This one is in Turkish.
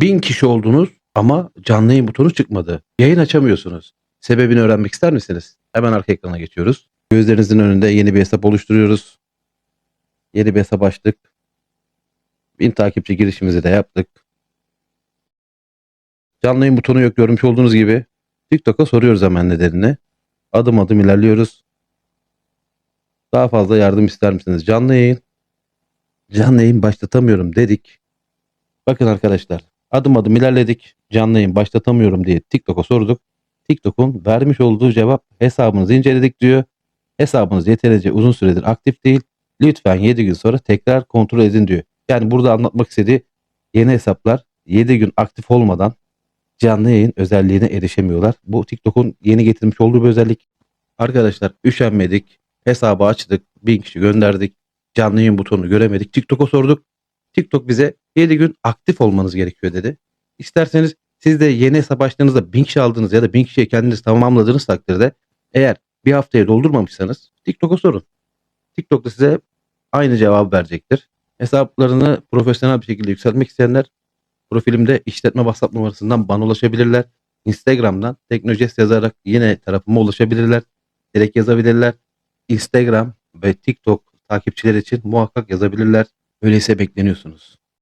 1000 kişi oldunuz ama canlı yayın butonu çıkmadı. Yayın açamıyorsunuz. Sebebini öğrenmek ister misiniz? Hemen arka ekrana geçiyoruz. Gözlerinizin önünde yeni bir hesap oluşturuyoruz. Yeni bir hesap açtık. 1000 takipçi girişimizi de yaptık. Canlı yayın butonu yok görmüş olduğunuz gibi. TikTok'a soruyoruz hemen nedenini. Adım adım ilerliyoruz. Daha fazla yardım ister misiniz? Canlı yayın. Canlı yayın başlatamıyorum dedik. Bakın arkadaşlar adım adım ilerledik. Canlı yayın başlatamıyorum diye TikTok'a sorduk. TikTok'un vermiş olduğu cevap hesabınızı inceledik diyor. Hesabınız yeterince uzun süredir aktif değil. Lütfen 7 gün sonra tekrar kontrol edin diyor. Yani burada anlatmak istediği yeni hesaplar 7 gün aktif olmadan canlı yayın özelliğine erişemiyorlar. Bu TikTok'un yeni getirmiş olduğu bir özellik. Arkadaşlar üşenmedik. Hesabı açtık. 1000 kişi gönderdik. Canlı yayın butonunu göremedik. TikTok'a sorduk. TikTok bize 7 gün aktif olmanız gerekiyor dedi. İsterseniz siz de yeni hesap açtığınızda 1000 kişi aldınız ya da 1000 kişiye kendiniz tamamladığınız takdirde eğer bir haftaya doldurmamışsanız TikTok'a sorun. TikTok da size aynı cevabı verecektir. Hesaplarını profesyonel bir şekilde yükseltmek isteyenler profilimde işletme WhatsApp numarasından bana ulaşabilirler. Instagram'dan Teknojest yazarak yine tarafıma ulaşabilirler. Direkt yazabilirler. Instagram ve TikTok takipçiler için muhakkak yazabilirler. Öyleyse bekleniyorsunuz.